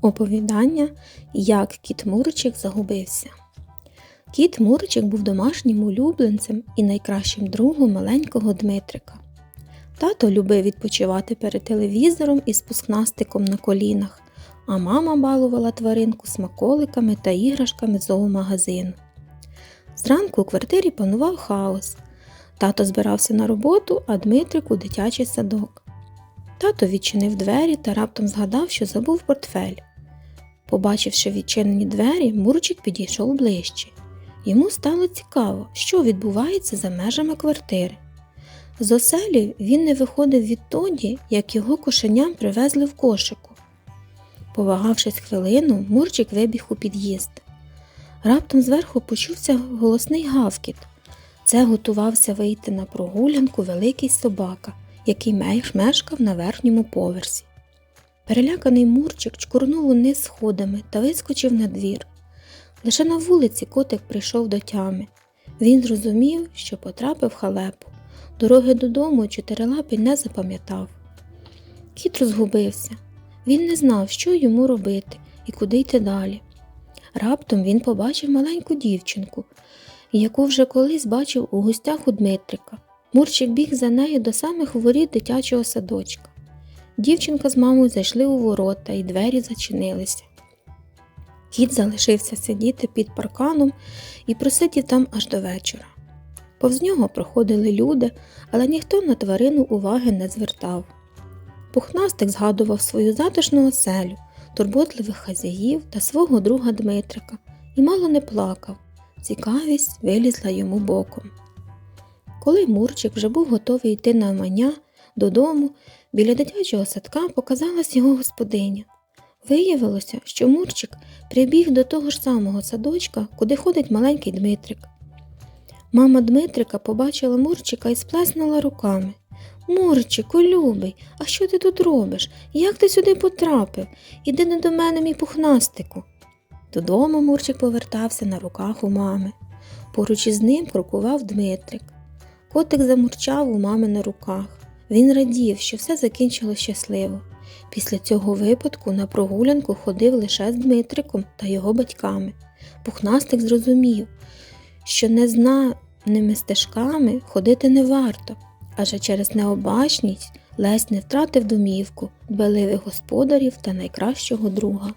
Оповідання Як кіт Мурчик загубився. Кіт Мурчик був домашнім улюбленцем і найкращим другом маленького Дмитрика. Тато любив відпочивати перед телевізором із пускнастиком на колінах, а мама балувала тваринку смаколиками та іграшками зоомагазину. Зранку у квартирі панував хаос. Тато збирався на роботу, а Дмитрик у дитячий садок. Тато відчинив двері та раптом згадав, що забув портфель. Побачивши відчинені двері, Мурчик підійшов ближче. Йому стало цікаво, що відбувається за межами квартири. З оселі він не виходив відтоді, як його кошеням привезли в кошику. Повагавшись хвилину, Мурчик вибіг у під'їзд. Раптом зверху почувся голосний гавкіт. Це готувався вийти на прогулянку великий собака, який меш- мешкав на верхньому поверсі. Переляканий Мурчик чкурнув униз сходами та вискочив на двір. Лише на вулиці котик прийшов до тями. Він зрозумів, що потрапив в халепу. Дороги додому чотирилапий не запам'ятав. Кіт розгубився. Він не знав, що йому робити і куди йти далі. Раптом він побачив маленьку дівчинку, яку вже колись бачив у гостях у Дмитрика. Мурчик біг за нею до самих воріт дитячого садочка. Дівчинка з мамою зайшли у ворота і двері зачинилися. Кіт залишився сидіти під парканом і просидів там аж до вечора. Повз нього проходили люди, але ніхто на тварину уваги не звертав. Пухнастик згадував свою затишну оселю, турботливих хазяїв та свого друга Дмитрика і мало не плакав. Цікавість вилізла йому боком. Коли Мурчик вже був готовий йти на мання додому, біля дитячого садка показалась його господиня. Виявилося, що Мурчик прибіг до того ж самого садочка, куди ходить маленький Дмитрик. Мама Дмитрика побачила Мурчика і сплеснула руками. Мурчику, любий, а що ти тут робиш? Як ти сюди потрапив? Іди не до мене, мій пухнастику. Додому Мурчик повертався на руках у мами. Поруч із ним крокував Дмитрик. Котик замурчав у мами на руках. Він радів, що все закінчилось щасливо. Після цього випадку на прогулянку ходив лише з Дмитриком та його батьками. Пухнастик зрозумів, що незнаними стежками ходити не варто, адже через необачність лесь не втратив домівку, дбаливих господарів та найкращого друга.